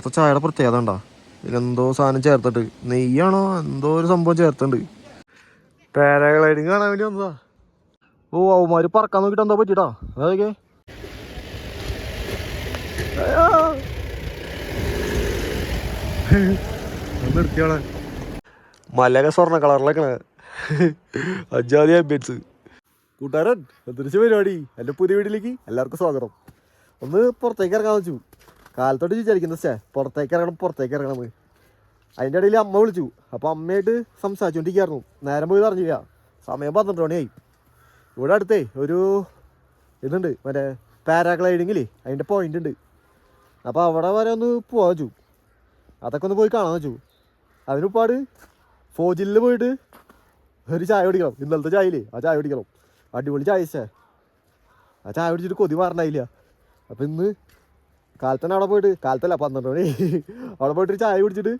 ഇവിടുത്തെ ചായയുടെ പ്രത്യേകത ഉണ്ടാ ഇതിലെന്തോ സാധനം ചേർത്തിട്ട്. നെയ്യാണോ? എന്തോ ഒരു സംഭവം ചേർത്തുണ്ട് പാരാഗ്ലൈഡിങ് കാണാൻ വേണ്ടി വന്നതാ. ഓ അവന്മാര് പറക്കാൻ നോക്കിട്ട് എന്താ പറ്റിട്ടാ അതൊക്കെ മലയൊക്കെ സ്വർണ കളറിലൊക്കെ അജാതി ആംബിയൻസ് കൂട്ടുകാരൻ തിരിച്ചു പരിപാടി. എന്റെ പുതിയ വീട്ടിലേക്ക് എല്ലാവർക്കും സ്വാഗതം. ഒന്ന് പുറത്തേക്ക് ഇറങ്ങാൻ വെച്ചു. കാലത്തോട്ട് വിചാരിക്കുന്ന സ്റ്റേ പുറത്തേക്ക് ഇറങ്ങണം പുറത്തേക്ക് ഇറങ്ങണം. അതിന്റെ ഇടയിൽ അമ്മ വിളിച്ചു. അപ്പോൾ അമ്മയായിട്ട് സംസാരിച്ചുകൊണ്ടിരിക്കുകയായിരുന്നു നേരം പോയി അറിഞ്ഞില്ല സമയം പന്ത്രണ്ട് മണിയായി. ഇവിടെ അടുത്തേ ഒരു ഇതുണ്ട്. മറ്റേ പാരാഗ്ലൈഡിങ്ങിലേ അതിന്റെ പോയിന്റ് ഉണ്ട്. അപ്പോൾ അവിടെ വരെ ഒന്ന് പോകാൻ വെച്ചു. അതൊക്കെ ഒന്ന് പോയി കാണാൻ വെച്ചു. അതിനുപ്പാട് ഫോജിലിൽ പോയിട്ട് ഒരു ചായ കുടിക്കണം. ഇന്നലത്തെ ചായയില്ലേ? ആ ചായ കുടിക്കണം. അടിപൊളി ചായ ആ ചായ കുടിച്ചിട്ട് കൊതി മാറണ്ടായില്ല. അപ്പം ഇന്ന് കാലത്തന്നെ അവിടെ പോയിട്ട് കാലത്തല്ല പന്ത്രണ്ട് മണി. അവിടെ പോയിട്ട് ചായ കുടിച്ചിട്ട്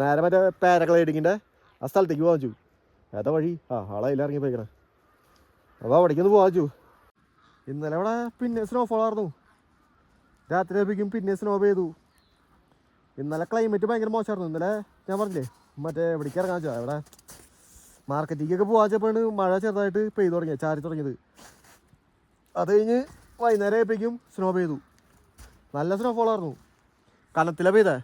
നേരെ മറ്റേ പാരഗ്ലൈഡിങ്ങിന്റെ ആ സ്ഥലത്തേക്ക് പോകാൻ ചു ഏതാ വഴി? ആ ആളതിൽ ഇറങ്ങി പോയിക്കണേ. അപ്പോൾ അവിടേക്കൊന്ന് പോകാൻ ചു ഇന്നലെ അവിടെ പിന്നെ സ്നോഫോൾ ആയിരുന്നു. രാത്രി പിന്നെ സ്നോ പെയ്തു. ഇന്നലെ ക്ലൈമറ്റ് ഭയങ്കര മോശമായിരുന്നു. ഇന്നലെ ഞാൻ പറഞ്ഞില്ലേ മറ്റേ എവിടേക്ക് ഇറങ്ങാൻ വെച്ചാൽ അവിടെ മാർക്കറ്റിലേക്കൊക്കെ പോകാൻ വെച്ചപ്പോഴാണ് മഴ ചെറുതായിട്ട് പെയ്തു തുടങ്ങിയത് ചാരി തുടങ്ങിയത്. അത് കഴിഞ്ഞ് വൈകുന്നേരം ആയപ്പോഴേക്കും സ്നോ പെയ്തു. നല്ല സ്നോഫോൾ ആയിരുന്നു. കനത്തില പെയ്തേ.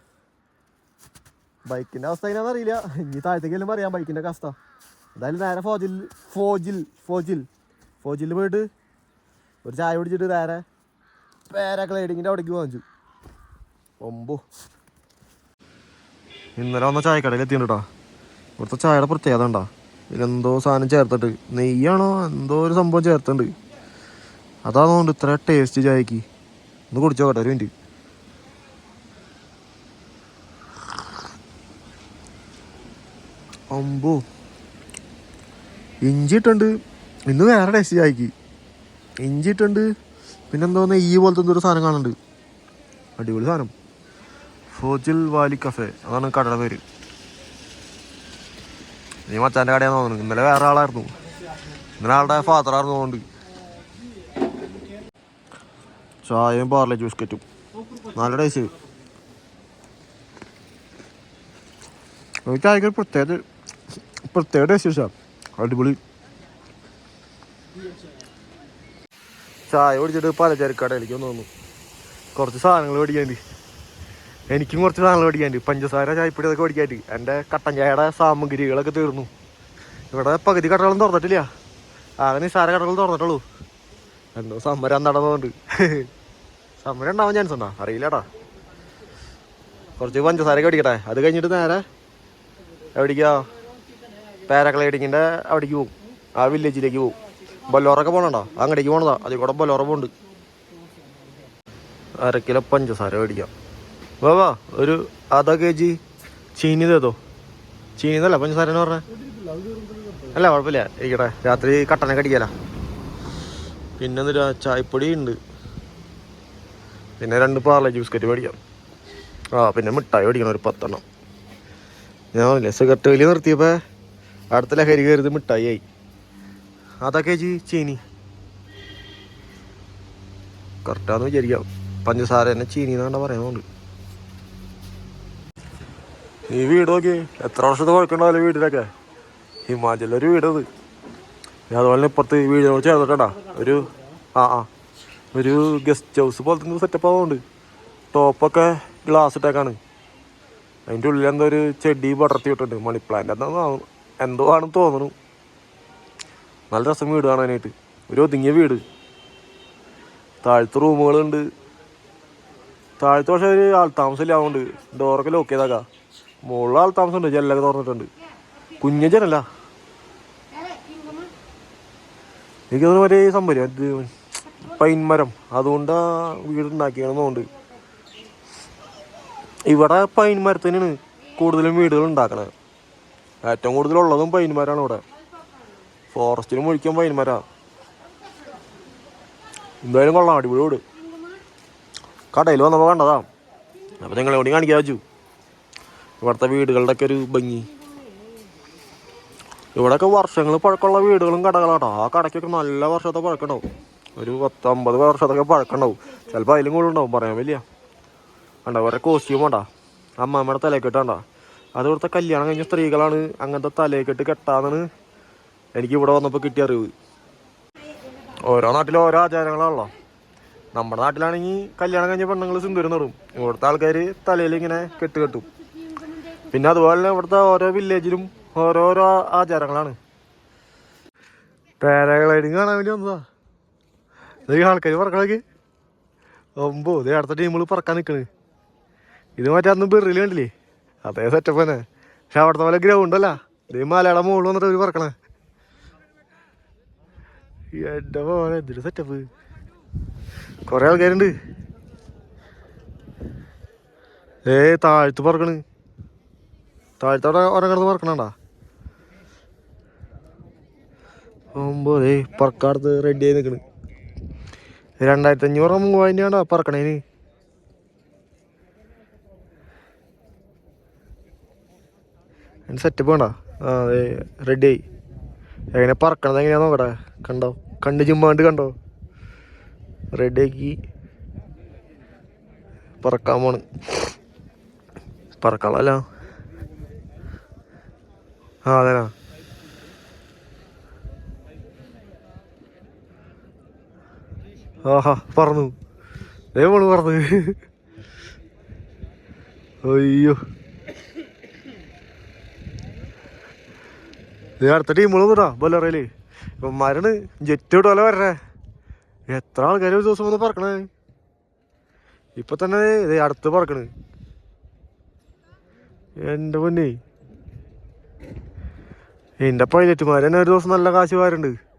ബൈക്കിന്റെ അവസ്ഥ എങ്ങനെയാണെന്ന് അറിയില്ല. ഇനി താഴത്തേക്കെല്ലാം പറയാം ബൈക്കിന്റെ ഒക്കെ അവസ്ഥ. എന്തായാലും നേരെ ഫോജിൽ ഫോജിൽ ഫോജിൽ. ഫോജിൽ പോയിട്ട് ഒരു ചായ കുടിച്ചിട്ട് നേരെ പേര ക്ലൈഡിങ്ങിന്റെ അവിടേക്ക് വാങ്ങിച്ചു ഒമ്പോ. ഇന്നലെ വന്ന ചായക്കടയിൽ എത്തിയിട്ടാ ഇവിടുത്തെ ചായയുടെ പ്രത്യേകത ഉണ്ടാ ഇതിലെന്തോ സാധനം ചേർത്തിട്ട്. നെയ്യാണോ? എന്തോ ഒരു സംഭവം ചേർത്തിട്ടുണ്ട്. അതാണോണ്ട് ഇത്ര ടേസ്റ്റ് ചായക്ക്. ഒന്ന് കുടിച്ചു നോക്കട്ടെ ഒരു മിനിറ്റ്. അമ്പോ ഇഞ്ചി ഇട്ടുണ്ട് ഇന്ന് വേറെ ടേസ്റ്റ് ചായക്ക് ഇഞ്ചി ഇട്ടുണ്ട് പിന്നെന്തോ ഈ പോലത്തെ എന്തൊരു സാധനം കാണുന്നുണ്ട്. അടിപൊളി സാധനം. ഫോജിൽ വാലി കഫേ അതാണ് കടയുടെ പേര്. നീ മച്ചാന്റെ കടയാന്ന് തോന്നുന്നു. ഇന്നലെ വേറെ ആളായിരുന്നു. ഇന്നലെ ആളുടെ ഫാദർ ആയിരുന്നു അതുകൊണ്ട് ചായയും പാർലെ ജ്യൂസ് കറ്റും നല്ല ടേസ്റ്റ് ചായക്ക് ഒരു പ്രത്യേക പ്രത്യേക ടേസ്റ്റ് വെച്ചാ അടിപൊളി. ചായ ഓടിച്ചിട്ട് പലചരക്ക് കടയിലേക്ക് ഒന്ന് തോന്നുന്നു. കുറച്ച് സാധനങ്ങൾ മേടിക്കാണ്ട് എനിക്കും കുറച്ച് സാധനങ്ങൾ മേടിക്കാണ്ട് പഞ്ചസാര ചായപ്പൊടി അതൊക്കെ മേടിക്കാണ്ട് എന്റെ കട്ടൻ ചായയുടെ സാമഗ്രികളൊക്കെ തീർന്നു. ഇവിടെ പകുതി കടകളും തുറന്നിട്ടില്ല. ആകെ നിസ്സാര കടകൾ തുറന്നിട്ടുള്ളൂ. എന്തോ സമരം നടന്നോണ്ട്. സമരം ഉണ്ടാവാൻ ചാൻസ് ഉണ്ടോ? അറിയില്ലടാ. കുറച്ച് പഞ്ചസാരയൊക്കെ അടിക്കട്ടെ അത് കഴിഞ്ഞിട്ട് നേരെ എവിടേക്കാ? പാരക്ലൈഡിങ്ങിന്റെ അവിടേക്ക് പോകും ആ വില്ലേജിലേക്ക് പോകും ബൊല്ലോറൊക്കെ പോകണോ അങ്ങടേക്ക് പോണതാ. അതിൽ കൂടെ ബൊല്ലോറ പോകുന്നുണ്ട് അര കിലോ പഞ്ചസാര മേടിക്കാം. വാ വാ ഒരു അതാ കെ ജി ചീനി തേതോ? ചീനി എന്നല്ല പഞ്ചസാര എന്ന് പറഞ്ഞേ. അല്ല കുഴപ്പമില്ല. ഇരിക്കട്ടെ. രാത്രി കട്ടനൊക്കെ അടിക്കാല പിന്നെ എന്തിനാ ചായപ്പൊടി ഉണ്ട്. പിന്നെ രണ്ട് പാർല ബിസ്ക്കറ്റ് മേടിക്കാം. ആ പിന്നെ മിഠായി മേടിക്കണം ഒരു പത്തെണ്ണം. ഞാൻ പറഞ്ഞില്ലേ സിഗരറ്റ് വലിയ നിർത്തിയപ്പോൾ അടുത്ത ലഹരി കയറിയത് മിഠായി ആയി അതൊക്കെ ചേച്ചി ചീനി കറക്റ്റാന്ന് വിചാരിക്കാം. പഞ്ചസാര തന്നെ ചീനി എന്നാണ്ട പറയുന്നുണ്ട് ഈ വീട് നോക്കി എത്ര വർഷത്തെ കുഴക്കണ്ടാവില്ല വീടിനൊക്കെ? ഹിമാചലിലൊരു വീടത്. അതുപോലെ ഇപ്പുറത്ത് വീട് ചേർന്നിട്ടാ ഒരു ആ ആ. ഒരു ഗസ്റ്റ് ഹൗസ് പോലത്തെ സെറ്റപ്പ് ആവുന്നുണ്ട്. ടോപ്പൊക്കെ ഗ്ലാസ് ഇട്ടേക്കാണ്. അതിന്റെ ഉള്ളിൽ എന്തോ ഒരു ചെടി പടർത്തി വിട്ടിട്ടുണ്ട് മണി പ്ലാന്റ് എന്താ എന്തോ ആണെന്ന് തോന്നുന്നു. നല്ല രസം വീട് കാണാനായിട്ട്. ഒരു ഒതുങ്ങിയ വീട്. താഴത്തെ റൂമുകളുണ്ട്. താഴത്തെ പക്ഷേ ഒരു ആൾ താമസമില്ല ആവുന്നുണ്ട് ഡോറൊക്കെ ലോക്ക് ചെയ്താക്കാം. മുകളിൽ ആൾ താമസമുണ്ട് ജനലൊക്കെ തുറന്നിട്ടുണ്ട്. കുഞ്ഞ ജനല. എനിക്ക് തോന്നുന്നു മറ്റേ സംഭവം അത് പൈൻ മരം. അതുകൊണ്ടാ വീട് ഉണ്ടാക്കിയാണെന്നുണ്ട് ഇവിടെ പൈൻ മരത്തിനാണ് കൂടുതലും വീടുകൾ ഉണ്ടാക്കണത്. ഏറ്റവും കൂടുതലുള്ളതും പൈൻ മരമാണ് ഇവിടെ. ഫോറസ്റ്റിന് മുഴിക്കാൻ പൈൻ മരമാണ് എന്തായാലും കൊള്ളാം. അടിപൊളി വീട്. കടയിൽ വന്നപ്പോൾ കണ്ടതാ. അപ്പോൾ നിങ്ങളെ കൂടി കാണിക്കാൻ വെച്ചു ഇവിടുത്തെ വീടുകളുടെ ഒക്കെ ഒരു ഭംഗി. ഇവിടെയൊക്കെ വർഷങ്ങൾ പഴക്കമുള്ള വീടുകളും കടകളാട്ടോ. ആ കടയ്ക്കൊക്കെ നല്ല വർഷത്തെ പഴക്കമുണ്ടാവും. ഒരു പത്ത് അമ്പത് വർഷത്തൊക്കെ പഴക്കമുണ്ടാവും. ചിലപ്പോൾ അതിലും കൂടെ ഉണ്ടാവും പറയാൻ വലിയ വേണ്ട ഓരോ കോസ്റ്റ്യൂം വേണ്ട അമ്മാമ്മയുടെ തലക്കെട്ട് വേണ്ട അത് ഇവിടുത്തെ കല്യാണം കഴിഞ്ഞ സ്ത്രീകളാണ് അങ്ങനത്തെ തലക്കെട്ട് കെട്ടാന്നാണ് എനിക്ക് ഇവിടെ വന്നപ്പോൾ കിട്ടിയ അറിവ്. ഓരോ നാട്ടിലും ഓരോ ആചാരങ്ങളാണല്ലോ. നമ്മുടെ നാട്ടിലാണെങ്കിൽ കല്യാണം കഴിഞ്ഞ പെണ്ണുങ്ങൾ സിന്ദൂരം നടും. ഇവിടുത്തെ ആൾക്കാർ തലയിൽ ഇങ്ങനെ കെട്ട് കെട്ടും. പിന്നെ അതുപോലെ തന്നെ ഇവിടുത്തെ ഓരോ വില്ലേജിലും ഓരോരോ ആചാരങ്ങളാണ്. പാരാഗ്ലൈഡിങ് കാണാൻ വേണ്ടി വന്നതാ. ഇത് ആൾക്കാർ പറക്കണേക്ക് ഒമ്പോ ഇത് അടുത്ത ടീമുകൾ പറക്കാൻ നിൽക്കണ് ഇത് മറ്റേ അന്ന് ബെറിൽ കണ്ടില്ലേ? അതേ സെറ്റപ്പ് തന്നെ. പക്ഷെ അവിടുത്തെ പോലെ ഗ്രൗണ്ട് അല്ല. ഇത് മലയാള മുകളിൽ വന്നിട്ട് അവർ പറക്കണേ. എന്റെ പോലെ എന്തൊരു സെറ്റപ്പ് കൊറേ ആൾക്കാരുണ്ട്. ഏ താഴ്ത്ത് പറക്കണ്. താഴ്ത്തോടെ ഒരങ്ങടത്ത് പറക്കണണ്ടാ? ഒമ്പത്. പറക്കാടത്ത് റെഡി ആയി നിൽക്കണ് രണ്ടായിരത്തി അഞ്ഞൂറ് മൂവായിരം ആണ്ടാ പറക്കണേന്. സെറ്റപ്പ് വേണ്ട. ആ അതെ റെഡി ആയി. എങ്ങനെ പറക്കണത് എങ്ങനെയാ നോക്കട്ടെ? കണ്ടോ? കണ്ട് ചുമ്മാണ്ട് കണ്ടോ റെഡി ആക്കി പറക്കാൻ പോണ്. പറക്കളല്ല ആ അതേനാ ആഹാ പറന്നു. ഏ പോണു പറന്ന്. അയ്യോ. നീ അടുത്ത ടീമുകളും ഇടാ ഇപ്പൊ ഇവന്മാരാണ് ജെറ്റ് വല വരണേ. എത്ര ആൾക്കാർ ഒരു ദിവസം വന്ന് പറക്കണേ? ഇപ്പൊ തന്നെ ഇതേ അടുത്ത് പറക്കണ്. എന്റെ പൊന്നേ. എന്റെ പൈലറ്റുമാർ തന്നെ ഒരു ദിവസം നല്ല കാശ് വാരുണ്ട്.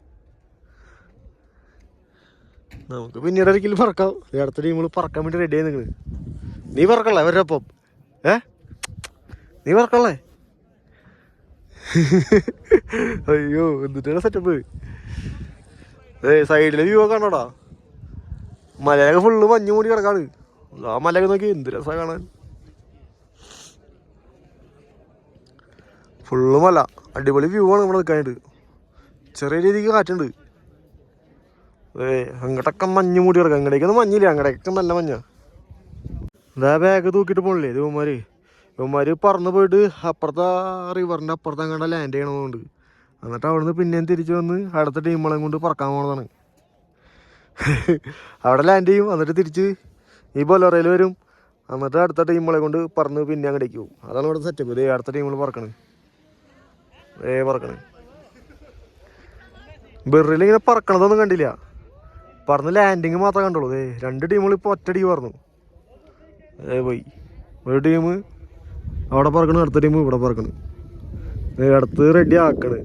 നമുക്ക് പിന്നീട് ഒരിക്കലും പറക്കാം. അടുത്ത ടീമുകൾ പറക്കാൻ വേണ്ടി റെഡി ആയി നിങ്ങൾ നീ പറക്കല്ലേ അവരുടെ ഒപ്പം? ഏ? നീ പറക്കള്ളേ അയ്യോ എന്നിട്ടാണ് സെറ്റപ്പ് ഏ സൈഡിൽ വ്യൂ ഒക്കെ കാണോടാ മലയൊക്കെ ഫുള്ള് മഞ്ഞ് മൂടി കിടക്കാണ്. ആ മലയൊക്കെ നോക്കി എന്ത് രസമാണ് കാണാൻ. ഫുള്ള് മല. അടിപൊളി വ്യൂ ആണ് ഇവിടെ നിൽക്കാനായിട്ട് ചെറിയ രീതിക്ക് കാറ്റുണ്ട്. അങ്ങോട്ടൊക്കെ മഞ്ഞ് മൂടി കിടക്കാം. അങ്ങടേക്കൊന്നും മഞ്ഞില്ല. അങ്ങടേക്കൊക്കെ നല്ല മഞ്ഞ. ഇതാ ബാഗ് തൂക്കിയിട്ട് പോണില്ലേ ഇവന്മാര്? ഇവന്മാര് പറന്ന് പോയിട്ട് അപ്പുറത്തെ റിവറിന്റെ അപ്പുറത്ത് അങ്ങോട്ട് ലാൻഡ് ചെയ്യണമെന്നുണ്ട് എന്നിട്ട് അവിടുന്ന് പിന്നെയും തിരിച്ചു വന്ന് അടുത്ത ടീമുകളെ കൊണ്ട് പറക്കാൻ പോണതാണ്. അവിടെ ലാൻഡ് ചെയ്യും. എന്നിട്ട് തിരിച്ച് ഈ ബൊലോറയിൽ വരും. എന്നിട്ട് അടുത്ത ടീമുകളെ കൊണ്ട് പറന്ന് പിന്നെ അങ്ങോട്ടേക്ക് പോകും അതാണ് ഇവിടെ സെറ്റപ്പ് ഇതേ അടുത്ത ടീമുകൾ പറക്കണ്. ഏ പറക്കണ്. ബെറിൽ ഇങ്ങനെ പറക്കണതൊന്നും കണ്ടില്ല. പറന്ന് ലാൻഡിങ് മാത്രമേ കണ്ടുള്ളൂ. ഏ രണ്ട് ടീമുകൾ ഇപ്പോൾ ഒറ്റടി പറഞ്ഞു ഏ പോയി. ഒരു ടീം അവിടെ പറക്കണ് അടുത്ത ടീം ഇവിടെ പറക്കണ്. അടുത്ത് റെഡി ആക്കണ്.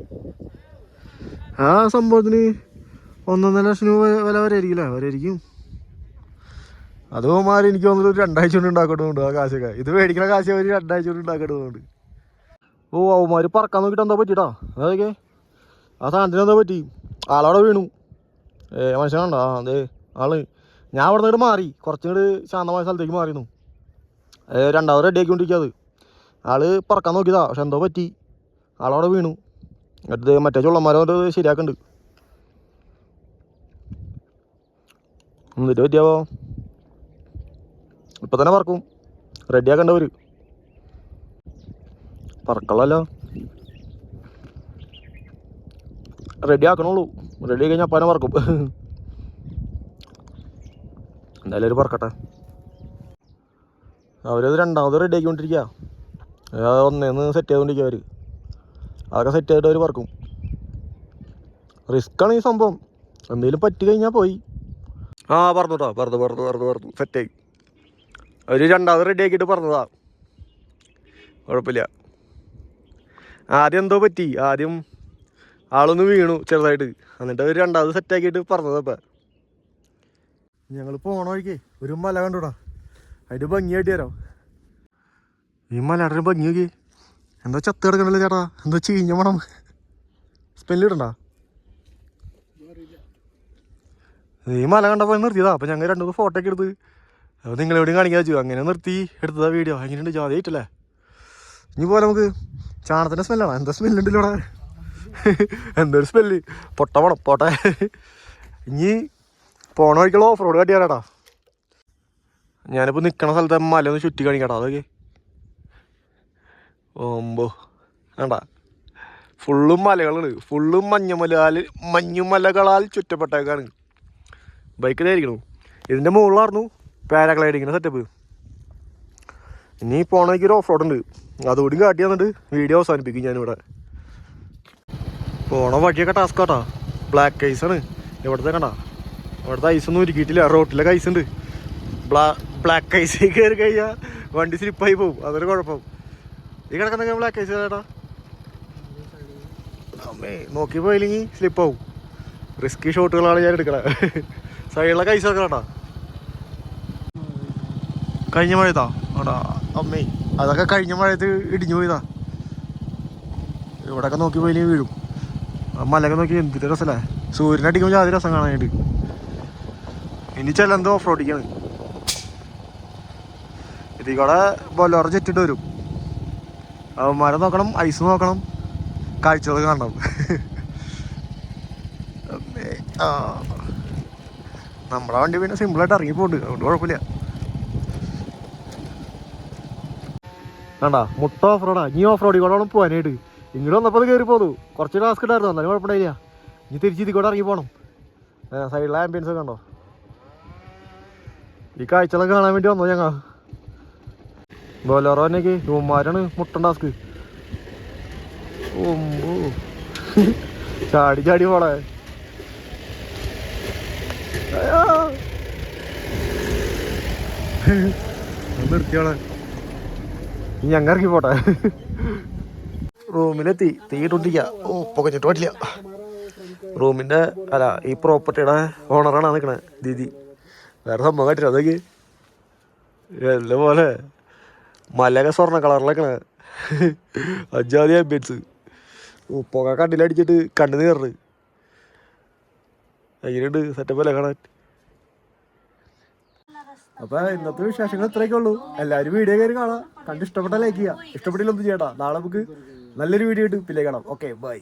ആ സംഭവത്തിന് ഒന്നൊന്നര ലക്ഷം രൂപ വില വരായിരിക്കില്ല അവരായിരിക്കും അത് മാറി എനിക്ക് ഒരു രണ്ടാഴ്ച കൊണ്ട് ഉണ്ടാക്കണമുണ്ട് ആ കാശൊക്കെ. ഇത് മേടിക്കണ കാശ് അവർ രണ്ടാഴ്ച കൊണ്ട് ഉണ്ടാക്കണമുണ്ട് ഓ അവന്മാർ പറക്കാൻ നോക്കിയിട്ട് എന്താ പറ്റിട്ടാ? അതൊക്കെ. ആ സാധനത്തിന് എന്താ പറ്റി? ആളവിടെ വീണു. മനുഷ്യനുണ്ടോ അതെ ആൾ. ഞാൻ അവിടെ നിന്ന് മാറി. കുറച്ചും കൂടി ശാന്തമായ സ്ഥലത്തേക്ക് മാറിയിരുന്നു. രണ്ടാമത് റെഡി ആക്കിക്കൊണ്ടിരിക്കുക അത്. ആൾ പറക്കാൻ നോക്കിയതാ. പക്ഷെ എന്തോ പറ്റി. ആളവിടെ വീണു. എന്നിട്ട് മറ്റേ ചുള്ളന്മാരോട് ശരിയാക്കുന്നുണ്ട് എന്നിട്ട് പറ്റിയാവോ? ഇപ്പൊ തന്നെ പറക്കും. റെഡിയാക്കണ്ടവര് പറക്കളല്ലോ റെഡി ആക്കണുള്ളൂ. റെഡി കഴിഞ്ഞാൽ പന പറക്കും എന്തായാലും ഒരു പറക്കട്ടെ. അവരത് രണ്ടാമത് റെഡി ആക്കിക്കൊണ്ടിരിക്കുക ഒന്നേന്ന് സെറ്റ് ചെയ്തുകൊണ്ടിരിക്കുക അവർ അതൊക്കെ സെറ്റ് ചെയ്തിട്ട് അവർ പറക്കും. റിസ്ക്കാണ് ഈ സംഭവം. എന്തെങ്കിലും പറ്റി കഴിഞ്ഞാൽ പോയി. ആ പറഞ്ഞു കേട്ടോ പറഞ്ഞു പറഞ്ഞു പറഞ്ഞു. പറഞ്ഞു സെറ്റായി അവർ രണ്ടാമത് റെഡി ആക്കിയിട്ട് പറഞ്ഞതാ. കുഴപ്പമില്ല. ആദ്യം എന്തോ പറ്റി? ആദ്യം ആളൊന്ന് വീണു ചെറുതായിട്ട്. എന്നിട്ട് അവർ രണ്ടാമത് സെറ്റാക്കിയിട്ട് പറഞ്ഞതപ്പ ഞങ്ങൾ പോണ വഴിക്കേ ഒരു മല കണ്ടുടാ. അതിന്റെ ഭംഗിയായിട്ട് തരാം ഈ മലയുടെ ഭംഗി നോക്കി എന്താ ചത്ത് കിടക്കണല്ലോ ചേട്ടാ? എന്താ ചീഞ്ഞ മണം? സ്പെല്ലിടണ്ട ഈ മല കണ്ടപ്പോൾ നിർത്തിയതാ. അപ്പോൾ ഞങ്ങൾ രണ്ടു ഫോട്ടോ ഒക്കെ എടുത്ത് അപ്പോൾ നിങ്ങൾ എവിടെയും കാണിക്കാൻ വെച്ചു അങ്ങനെ നിർത്തി എടുത്തതാ വീഡിയോ എങ്ങനെയുണ്ട് ജാതി ആയിട്ടല്ലേ ഇനി പോലെ നമുക്ക് ചാണത്തിന്റെ സ്മെല്ലാണ് എന്താ സ്മെല്ലുണ്ടല്ലോ ഇവിടെ? എന്തൊരു സ്മെല്ല് പൊട്ട പോണം പോട്ടെ ഇനി പോണ വഴിക്കുള്ള ഓഫ് റോഡ് കട്ടിയാലാടാ ഞാനിപ്പോൾ നിൽക്കണ സ്ഥലത്ത് മല ഒന്ന് ചുറ്റി കാണിക്കടാ അതൊക്കെ. ഓമ്പോ. വേണ്ട ഫുള്ളും മലകളാണ്. ഫുള്ളും മഞ്ഞമലാൽ മഞ്ഞുമലകളാൽ ചുറ്റപ്പെട്ടേക്കാണ്. ബൈക്കിലായിരിക്കണു ഇതിന്റെ മുകളിലായിരുന്നു പാരാഗ്ലൈഡിങ്ങിന്റെ സെറ്റപ്പ് ഇനി പോണെങ്കിൽ ഒരു ഓഫ് റോഡ് ഉണ്ട്. അതുകൂടി കാട്ടി തന്നിട്ട് വീഡിയോ അവസാനിപ്പിക്കും ഞാനിവിടെ. പോണ വഴിയൊക്കെ ടാസ്ക് കേട്ടോ ബ്ലാക്ക് ഐസാണ് ഇവിടുത്തെ കണ്ട. ഇവിടുത്തെ ഐസൊന്നും ഒരുക്കിയിട്ടില്ല റോട്ടിലൊക്കെ ഐസ് ഉണ്ട്. ബ്ലാ ബ്ലാക്ക് ഐസ് കയറി കഴിഞ്ഞാൽ വണ്ടി സ്ലിപ്പായി പോകും അതൊരു കുഴപ്പം. ഈ കിടക്കുന്ന ബ്ലാക്ക് ഐസ് ചേട്ടാ അമ്മേ നോക്കി പോയില്ലെങ്കിൽ സ്ലിപ്പാവും റിസ്കി ഷോട്ടുകളാണ് ഞാൻ എടുക്കണേ. സൈഡിലൊക്കെ ഐസ് കേട്ടാ കഴിഞ്ഞ മഴയത്താ? ആടാ അമ്മേ അതൊക്കെ കഴിഞ്ഞ മഴയത്ത് ഇടിഞ്ഞു പോയതാ. ഇവിടെയൊക്കെ നോക്കി പോയില്ലെങ്കിൽ വീഴും. മലയൊക്കെ നോക്കി എന്തിട്ട് രസമല്ലേ സൂര്യൻ അടിക്കുമ്പോൾ ജാതി രസം കാണാനായിട്ട് ഇനി ചെല്ലെന്തോ ഓഫ് റോഡിക്കാണ് ഇതിൽ കൂടെ ബൊലോറ ചെറ്റിട്ട് വരും. മരം നോക്കണം ഐസ് നോക്കണം. കാഴ്ചകൾ കാണണം. നമ്മളെ വണ്ടി പിന്നെ സിമ്പിളായിട്ട് ഇറങ്ങിപ്പോണ്ട് അതുകൊണ്ട് കുഴപ്പമില്ല. വേണ്ട മുട്ട ഓഫ് റോഡാ ഇനി ഓഫ് റോഡിൽ കൂടെ പോകാനായിട്ട് ഇങ്ങോട്ട് വന്നപ്പോൾ കയറി പോന്നു. കുറച്ച് ടാസ്ക് ഉണ്ടായിരുന്നു എന്നാലും കുഴപ്പമില്ല ഇനി തിരിച്ച് ഇതിക്കൂടെ കൂടെ ഇറങ്ങി പോകണം സൈഡിലെ ആംബിയൻസ് ഒക്കെ ഉണ്ടോ ഈ കാഴ്ചകളൊക്കെ കാണാൻ വേണ്ടി വന്നോ ഞങ്ങൾ ബോലോറോ തന്നെയൊക്കെ ഉമ്മാരാണ് മുട്ടൻ ടാസ്ക് ചാടി ചാടി. ഒന്ന് നിർത്തിയോളെ. ഞങ്ങൾ ഇറങ്ങി പോട്ടെ. റൂമിലെത്തി. തീ ഇട്ടോണ്ടിരിക്കുക ഓ പുകഞ്ഞിട്ട് പറ്റില്ല. റൂമിന്റെ അല്ല ഈ പ്രോപ്പർട്ടിയുടെ ഓണറാണ് നിൽക്കണേ ദീദി. വേറെ സംഭവം കാട്ടില്ല അതൊക്കെ. എല്ലാം പോലെ. മലയൊക്കെ സ്വർണ കളറിലൊക്കെ അജാതി ആംബിയൻസ് പുക കണ്ണിലടിച്ചിട്ട് കണ്ണു നീറണ് എങ്ങനെയുണ്ട്? സെറ്റപ്പ് അല്ലേ കാണാൻ. അപ്പൊ ഇന്നത്തെ വിശേഷങ്ങൾ ഇത്രയൊക്കെ ഉള്ളൂ. എല്ലാവരും വീഡിയോ കയറി കാണാം. കണ്ട് ഇഷ്ടപ്പെട്ട ലൈക്ക് ചെയ്യുക. ഇഷ്ടപ്പെട്ടില്ല ഒന്നും ചെയ്യട്ടാ നാളെ നമുക്ക് നല്ലൊരു വീഡിയോ ആയിട്ട് പിന്നെ കാണാം. Okay bye